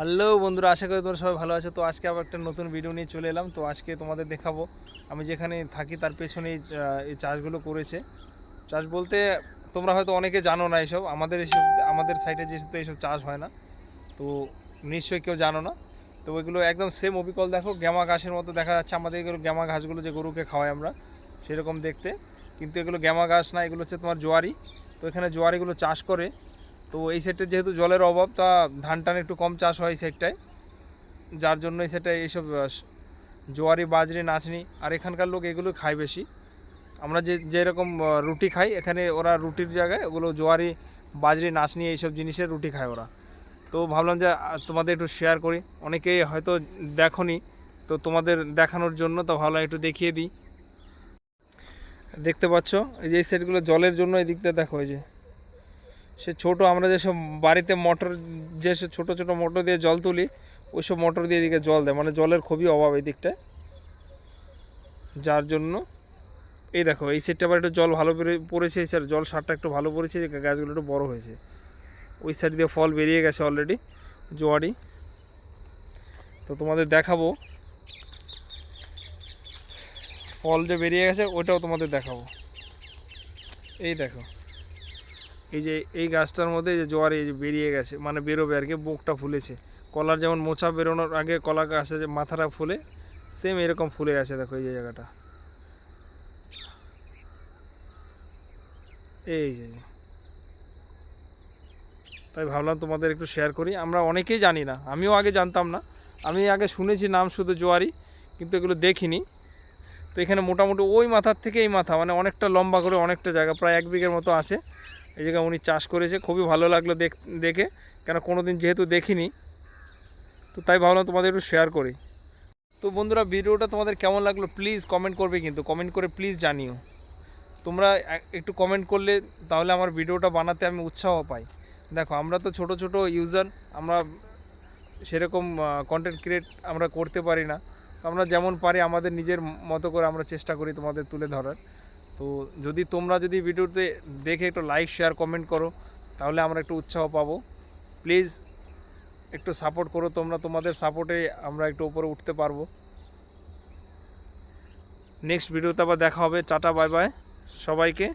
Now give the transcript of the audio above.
Hello বন্ধুরা আশা করি তোমরা সবাই ভালো আছো। তো আজকে আবার একটা নতুন ভিডিও নিয়ে চলে এলাম। তো আজকে তোমাদের দেখাবো। আমি যেখানে থাকি তার পেছনে এই, চাষগুলো করেছে। চাষ বলতে তোমরা হয়তো অনেকে জানো না এইসব আমাদের এইসব আমাদের সাইডে যেহেতু এইসব চাষ হয় না তো নিশ্চয়ই কেউ জানো না। তো ওইগুলো একদম সেম অবিকল। দেখো গ্যামা ঘাসের মতো দেখা যাচ্ছে। আমাদের এগুলো গ্যামা ঘাসগুলো যে গরুকে খাওয়াই আমরা সেরকম দেখতে। কিন্তু এগুলো গ্যামা ঘাস না এগুলো হচ্ছে তোমার জোয়ারি। তো এখানে জোয়ারিগুলো চাষ করে তো এই সাইডে যেহেতু জলের অভাব, তা ধান টান একটু কম চাষ হয় এই সাইডটায় যার জন্য এই সাইডটায় এইসব জোয়ারি, বাজরি, নাচনি, আর এখানকার লোক এগুলো খায় বেশি। আমরা যে, যেরকম রুটি খাই, এখানে ওরা রুটির জায়গায় ওগুলো জোয়ারি, বাজরি, নাচনি এইসব জিনিসের রুটি খায় ওরা। তো ভাবলাম যে তোমাদের একটু শেয়ার করি। অনেকেই হয়তো দেখনি, তো তোমাদের দেখানোর জন্য, তো ভাবলাম একটু দেখিয়ে দিই। দেখতে পাচ্ছ, এই যে এই সাইডগুলো জলের জন্য এই দিকটা দেখো, এই যে। সে ছোট, আমরা যেসব বাড়িতে মোটর যেসব ছোট ছোট মোটর দিয়ে জল তুলি, ওইসব মোটর দিয়ে এদিকে জল দেয়। মানে জলের খুবই অভাব এই দিকটায় যার জন্য, এই দেখো, এই সাইডটা আবার একটু জল ভালো পড়েছে, এই সাইড জল সারটা একটু ভালো পড়েছে গাছগুলো একটু বড় হয়েছে। ওই সাইড দিয়ে ফল বেরিয়ে গেছে অলরেডি জোয়ারি। তো তোমাদের দেখাবো। ফল যে বেরিয়ে গেছে ওটাও তোমাদের দেখাবো। এই দেখো। এই যে, এই গাছটার মধ্যে যে জোয়ার এই যে বেরিয়ে গেছে মানে বেরোবে আর কি, বুকটা ফুলেছে। কলার যেমন মোচা বেরোনোর আগে কলা গাছে যে মাথাটা ফুলে সেম এরকম ফুলে গেছে দেখো এই যে জায়গাটা। এই যে তাই ভাবলাম তোমাদের একটু শেয়ার করি। আমরা অনেকেই জানি না, আমিও আগে জানতাম না। আমি আগে শুনেছি নাম শুধু জোয়ারি, কিন্তু এগুলো দেখিনি। তো এখানে মোটামুটি ওই মাথার থেকে এই মাথা মানে অনেকটা লম্বা করে অনেকটা জায়গা, প্রায় এক বিঘের মতো আছে। এই জায়গায় উনি চাষ করেছে, খুবই ভালো লাগল দেখ কেন কোনো দিন যেহেতু দেখিনি, তো তাই ভাবলাম তোমাদের একটু শেয়ার করি। তো বন্ধুরা, ভিডিওটা তোমাদের কেমন লাগল প্লিজ কমেন্ট করবে কিন্তু। কমেন্ট করে প্লিজ জানিও। তোমরা একটু কমেন্ট করলে তাহলে আমার ভিডিওটা বানাতে আমি উৎসাহ পাই। দেখো, আমরা তো ছোট ছোট ইউজার আমরা সেরকম কন্টেন্ট ক্রিয়েট আমরা করতে পারি না। আমরা যেমন পারি আমাদের নিজের মতো করে আমরা চেষ্টা করি তোমাদের তুলে ধরার। তো যদি তোমরা যদি ভিডিওতে দেখে একটু লাইক শেয়ার কমেন্ট করো, তাহলে আমরা একটু উৎসাহ পাবো। প্লিজ একটু সাপোর্ট করো তোমরা, তোমাদের সাপোর্টে আমরা একটু উপরে উঠতে পারব। নেক্সট ভিডিওতে আবার দেখা হবে। চাটা বাই বাই সবাইকে।